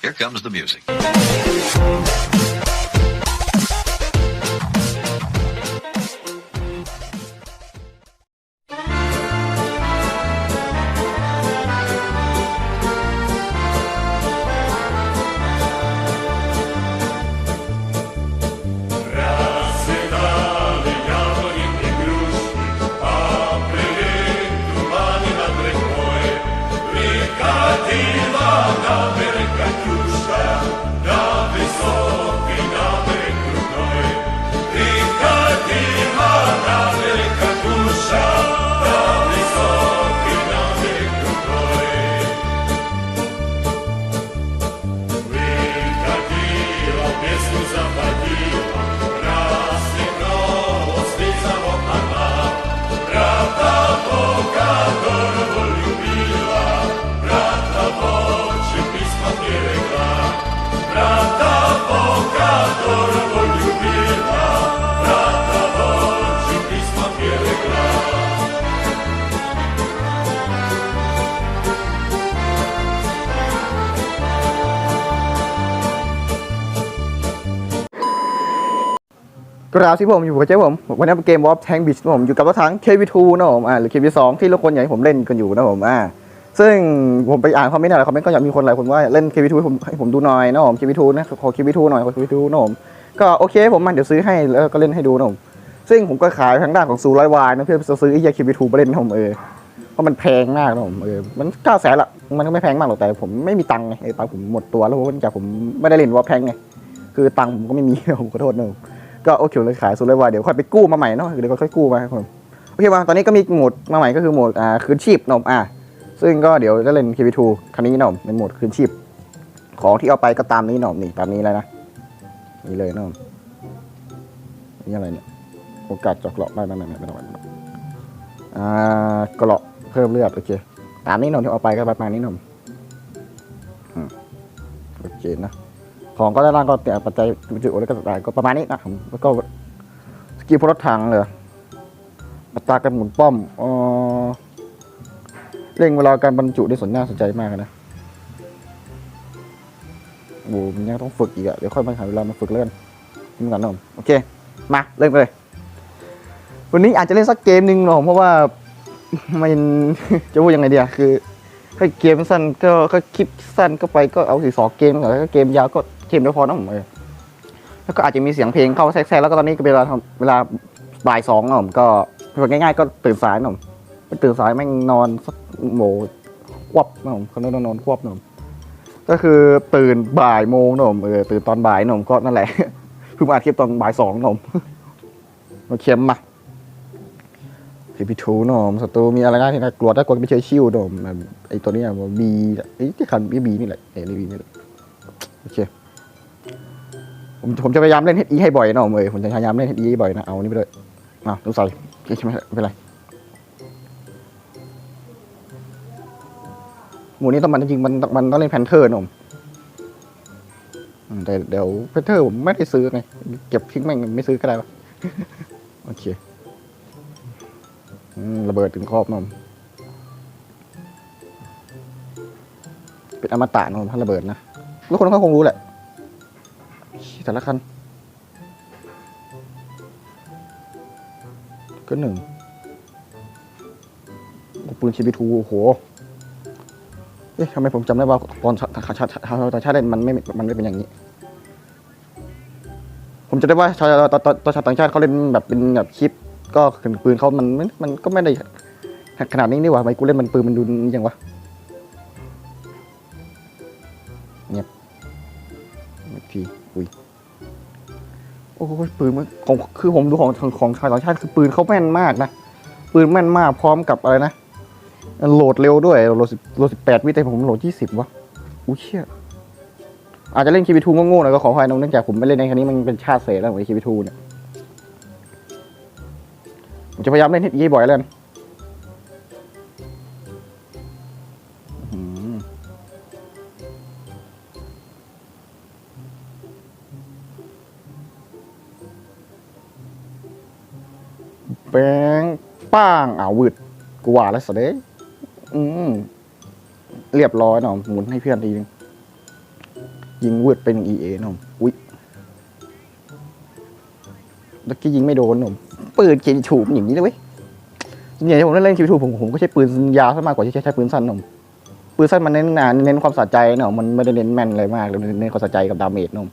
Here comes the music. กราบที่ผมอยู่กับเจ้าผมวันนี้เป็นเกมวอล์ฟแทงบิชผมอยู่กับรถถัง KV2 นะผมอ่าหรือ KV2 ที่ทุกคนอยากให้ผมเล่นกันอยู่นะผมอ่าซึ่งผมไปอ่านคอมเมนต์อะไรคอมเมนต์ก็อยากมีคนหลายคนว่าเล่น KV2 ให้ผมให้ผมดูหน่อยนะผม KV2 นะขอ KV2 หน่อยขอ KV2 นะผมก็โอเคผมมาเดี๋ยวซื้อให้แล้วก็เล่นให้ดูนะผมซึ่งผมก็ขายทางด้านของซูร้อยวายนะเพื่อจะซื้อไอ้ยา KV2 มาเล่นนะผมเออเพราะมันแพงมากนะผมเออมันเก้าแสนละมันก็ไม่แพงมากหรอกแต่ผมไม่มีตังค์ไงเออตังค์ผมหมดตัวแล้วเพราะว่าจากผมไม่ได้เล่นวอล์ฟแทงไงคือตังค์ผมก็ไม่มีผมขอโทษนะผม ก็โอเคเลยขายสุดเลยว่าเดี๋ยวค่อยไปกู้มาใหม่เนาะเดี๋ยวค่อยกู้มาครับผมโอเคว่าตอนนี้ก็มีโหมดมาใหม่ก็คือโหมดอ่าคืนชีพนมอ่าซึ่งก็เดี๋ยวจะเล่น KP2 คันนี้นมเป็นโหมดคืนชีพ ของที่เอาไปก็ตามนี้นมนี่ตามนี้เลยนะนี่เลยนมนี่อะไรเนี่ยโอกาสจาะเกราะไม่ไม่ไม่ไม่ไม่ต้องไม่ต้องอ่าเกราะเพิ่มเลือดโอเคตามนี้นมที่เอาไปก็ประมาณนี้นมอืมโอเคนะ ของก็ได้านล่างก็แต่ปัจจัยบรรจุแล้วก็ต่างก็ประมาณนี้นะครับแล้วก็สกิลพลรถถังเลยอัตราการหมุนป้อมเออเร่งเวลาการบรรจุได้สนน่าสนใจมากนะโอ้หมันยังต้องฝึกอีกอะเดี๋ยวค่อยมาหาเวลามาฝึกเล่นนี่ก่อนนะผมโอเค มาเริ่มกันเลย วันนี้อาจจะเล่นสักเกมหนึ่งหรอกเพราะว่ามันจะพูดยังไงเดียคือถ้าเกมสั้นก็ก็คลิปสั้นก็ไปก็เอาสี่สองเกมก่อนแล้วก็เกมยาวก็ เกมเดียวพอนะผมเออแล้วก็อาจจะมีเสียงเพลงเข้าแทรกๆแล้วก็ตอนนี้ก็เป็นเวลาเวลาบ่ายสองนะผมก็ง่ายๆ ก็ตื่นสายนะผมตื่นสายแม่งนอนสักโหมควบนะผมเขาเรียกว่านอนควบนะผมก็คือตื่นบ่ายโมงนะผมเออตื่นตอนบ่ายนะผมก็นั่นแหละเพิ่งมาอัดคลิปตอนบ่ายสองนะผมมาเค็มมาพีพีทูนมศัตรูมีอะไรนะที่น่ากลัวถ้ากลัวไม่ใช่ชิวโดมไอตัวนี้ยมันบีไอ้ที่คันบีบีนี่แหละไอ้บีนี่แหละโอเค ผมผมจะพยายามเล่นเฮดอีให้บ่อยนะผมเอ้ยผมจะพยายามเล่นเฮดอีให้บ่อยนะ เอานี่ไปเลยอะต้องใส่ใช่ไหมไม่เป็นไร หมูนี้ต้องมันจริงมันมันต้องเล่นแพนเทอร์นะผมอืมแต่เดี๋ยวแพนเทอร์ผมไม่ได้ซื้อไง เก็บทิ้งแม่งไม่ซื้อก็ได้วะโอเคระเบิดถึงครอบนมเป็นอมตะนมถ้าระเบิดนะทุกคนก็คงรู้แหละ แต่ละคัน ก็หนึ่งปืนชีบิทูโอ้โห เอ๊ะทำไมผมจำได้ว่าตอนชาชาชาชาชาชาติเล่นมันไม่ มันไม่เป็นอย่างนี้ ผมจะได้ว่าชาตอนตอนชาต่างชาติเขาเล่นแบบเป็นแบบคลิป ก็ถึงปืนเขามันมันก็ไม่ได้ขนาดนี้นี่หว่าทำไมกูเล่นมันปืนมันดูยังวะ โอ้ยปืนมันของคือผมดูของของของชาวต่างชาติคือปืนเขาแม่นมากนะ ปืนแม่นมากพร้อมกับอะไรนะ โหลดเร็วด้วย โหลดสิบโหลดสิบแปดวิแต่ผมโหลดยี่สิบวะอู้เชี่ยอาจจะเล่นคีบีทูโง่ๆหน่อยก็ขออภัยนะเนื่องจากผมไม่เล่นในครั้งนี้มันเป็นชาติเศษแล้วของคีบีทูเนี่ยผมจะพยายามเล่นให้ดีบ่อยแล้วกัน แบงป้างอ่าววืดกูว่าแล้วสเด้อืมเรียบร้อยเนาะหมุนให้เพื่อนทีนึงยิงวืดเป็นเอเอหนะผมอุ้ยตะกี้ยิงไม่โดนนะผมปืนเกนฉูบอย่างนี้เลยเว้ยส่วนใหญ่ผมเล่นเล่นคิวทูผมผมก็ใช้ปืนยาวซะมากกว่าที่จะใช้ปืนสั้นนะผมปืนสั้นมันเน้นนานเน้นความสะใจนะผมมันไม่ได้เน้นแม่นอะไรมากเลยมันเน้นความสะใจกับดาเมจนะผม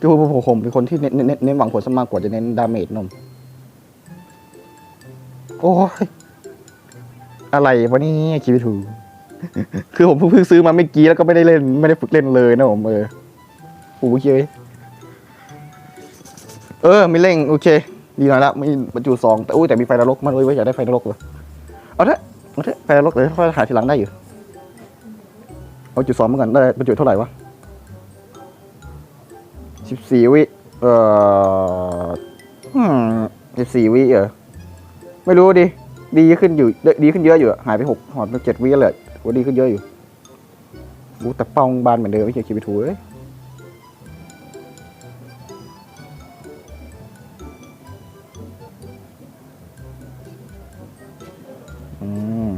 คือผมผมผมเป็นคนที่เน้นเน้นเน้นหวังผลซะมากกว่าจะเน้นดาเมจนม โอ้ย อะไรวะเนี่ยคิวทูคือผมเพิ่งซื้อมาไม่กี่แล้วก็ไม่ได้เล่นไม่ได้ฝึกเล่นเลยนะผมเออโอ้โหเฮ้ยเออมีเล่งโอเค ดีหน่อยละมีบรรจุซองแต่อุ้ยแต่มีไฟนรกมาด้วยเว้อยากได้ไฟนรกเลยเอาเถอะเอาเถอะไฟนรกเลยค่อยหาทีหลังได้อยู่ เอาจุดสองมาก่อนได้บรรจุเท่าไหร่วะ สิบสี่วิ เอ่อสิบสี่วิเออไม่รู้ดิ ดีขึ้นอยู่ ดีขึ้นเยอะอยู่ หายไปหกหอดไปเจ็ดวิเลยว่าดีขึ้นเยอะอยู่อู้แต่เป้าบานเหมือนเดิมไม่ใช่คิดไปถูเอ้ยอืม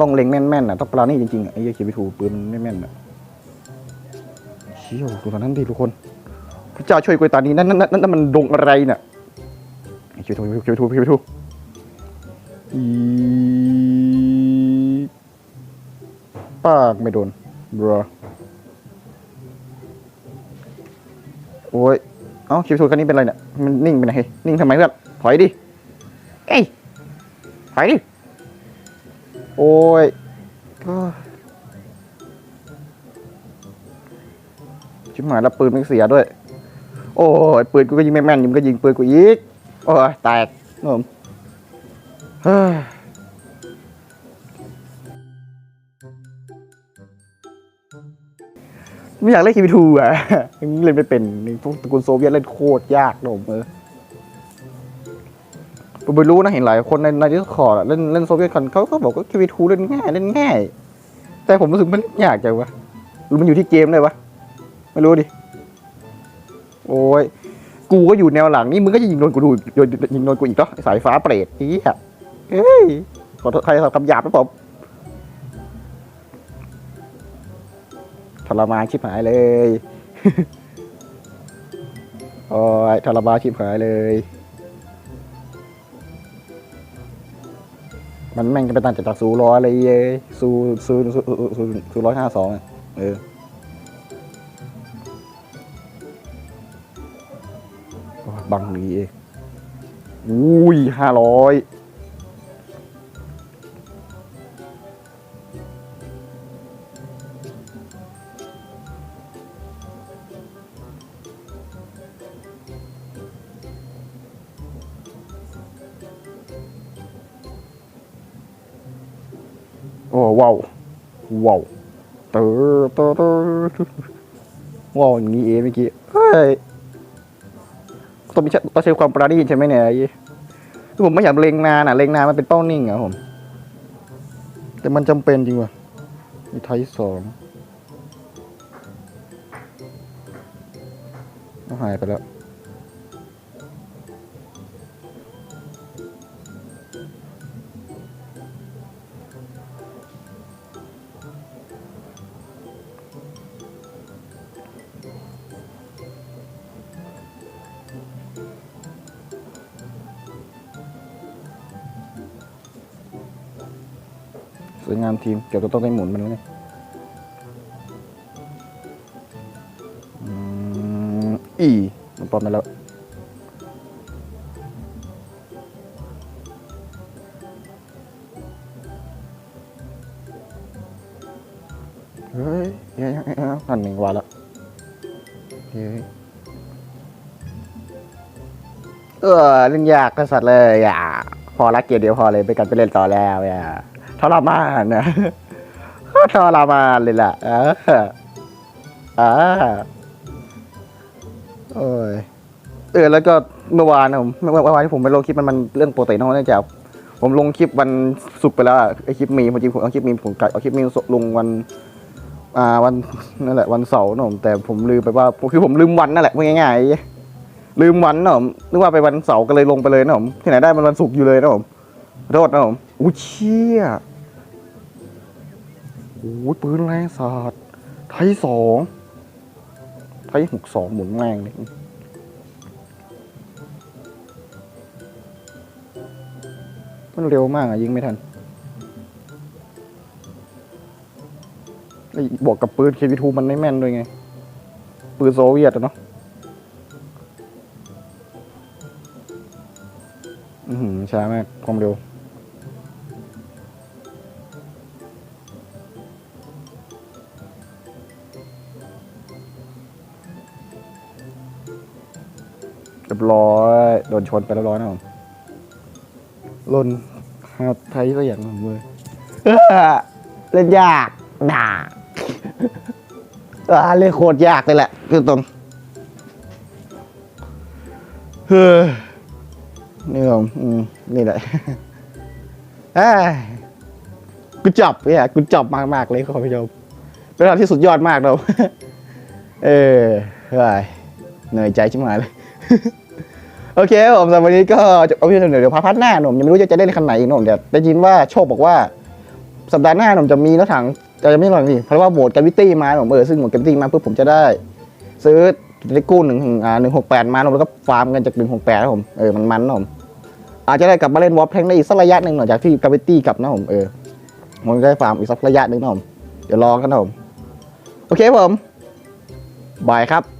ต้องเล็งแม่นๆนะต้องปลานี่จริงๆอะไอ้เหี้ยคิดไปถูปืนมันไม่แม่นอะ ชี่ยวดูตอนนั้นดิทุกคน พระเจ้าช่วยกวยตานี้นั่นนั่นนั่นนั่นมันดงอะไรเนี่ยไอ้คิดไปถูคิดไปถูคิดไปถูอีปากไม่โดนบรโอ้ย เอ้าคิดไปถูคันนี้เป็นไรเนี่ย มันนิ่งไปไหนนิ่งทำไมเพื่อน ถอยดิ เอ้ยไปดิ โอ้ยก็ หายแล้วปืนมันเสียด้วย โอ้ยปืนกูก็ยิงไม่แม่นยิงก็ยิงปืนกูอีก โอ้ยแตกนมเฮ้ยไม่อยากเล่นคีบีทูอะเล่นไม่เป็นพวกตระกูลโซเวียตเล่นโคตรยากนมเออผมไม่รู้นะเห็นหลายคนในในดิสคอร์ดเล่นเล่นโซเวียตคอนเขาก็บอกว่าคีวีทูเล่นง่ายเล่นง่าย แต่ผมรู้สึกมันยากจังวะหรือมันอยู่ที่เกมเลยวะ ไม่รู้ดิ โอ้ย กูก็อยู่แนวหลังนี่มึงก็จะยิงโดนกูดูโดนยิงโดนกูอีกเนาะไอ้สายฟ้าเปรตอีอะเฮ้ย ขอโทษใครทำคำหยาบนะผมทรมานชิบหายเลย โอ้ยทรมานชิบหายเลย มันแม่งจะไปต่างจากจากซูร้อยเลยเย้ซูซูซูซูซูร้อยห้าสองเออ บังนี้เองอุ้ยห้าร้อยโอ้ว้าวว้าวเตอเตอเตอว้าวอย่างนี้เองเมื่อกี้เฮ้ย ต้องมีต้องใช้ความประณีตใช่ไหมเนี่ยไอ้คือผมไม่อยากเลงนานอะเลงนานมันเป็นเป้านิ่งอะผม แต่มันจำเป็นจริงว่ะมีไทยสองหายไปแล้ว สวยงามทีม เกี่ยวกับต้นไม้หมุนมันแล้วเนี่ยอืมอีมันปลอมไปแล้ว เฮ้ยเฮ้ยเฮ้ยเฮ้ยพันหนึ่งวันละเฮ้ยเออเล่นยากกษัตริย์เลยอะพอละเกียร์เดียวพอเลยไปกันไปเล่นต่อแล้วอะ ทรมานนะทรมานเลยล่ะออเออโอ้ยเออแล้วก็เมื่อวานนะผมเมื่อวานที่ผมไปลงคลิปมันมันเรื่องโปรตีนเนื่องจากผมลงคลิปวันศุกร์ไปแล้วไอคลิปมีผมจริงผมเอาคลิปมีผมกะเอาคลิปมีลงวันอ่าวันนั่นแหละวันเสาร์นะผมแต่ผมลืมไปว่าคือผมลืมวันนั่นแหละพูดง่ายๆลืมวันนะผมนึกว่าไปวันเสาร์ก็เลยลงไปเลยนะผมที่ไหนได้มันวันศุกร์อยู่เลยนะผมขอโทษนะผม อู้เชี่ยโอ้ยปืนแรงศาสตร์ไทยสองไทยหกสองหมุนแรงเลยมันเร็วมากอะยิงไม่ทันไอบวกกับปืนเควีทูมันไม่แม่นด้วยไง ปืนโซเวียตอะเนาะอือหือช้ามากความเร็ว เรียบร้อยโดนชนไปแล้วร้อยนะผมลนหาไทยสักอย่างหนึ่งเลยเล่นยากด่าเล่นโคตรยากเลยแหละคือตรงเฮ้ยนี่ผมนี่แหละเอ้ยกูจับเนี่ยกูจับมากมากๆเลยคุณผู้ชมเป็นอะไรที่สุดยอดมากเราเออเฮ้ยเหนื่อยใจชิบหายเลย โอเคผมสำหรับวันนี้ก็จะเอาพียงเดี๋ยวเดี๋ยวพาร์ทหน้าหนุ่มยังไม่รู้จะจะเล่นคันไหนอีกหนุ่มเดี๋ยวได้ยินว่าโชคบอกว่า สัปดาห์หน้าหนุ่มจะมีรถถังจะไม่หน่อยนี่เพราะว่าโหมดกาวิตี้มาหนุ่มเออซึ่งโหมดกาวิตี้มาปุ๊บผมจะได้ ซื้อได้กู้หนึ่งอ่าหนึ่งหกแปดมาหนุ่มแล้วก็ฟาร์มกันจากหนึ่งหกแปดครับผมเออมันมันนะผมอาจจะได้กลับมาเล่นวอล์แทงได้อีกสักระยะหนึ่งหลังจากที่กาวิตี้กลับนะผมเออมันได้ฟาร์มอีกสักระยะหนึ่งนะผมเดี๋ยวรอกันนะผมโอเคผมบายครับ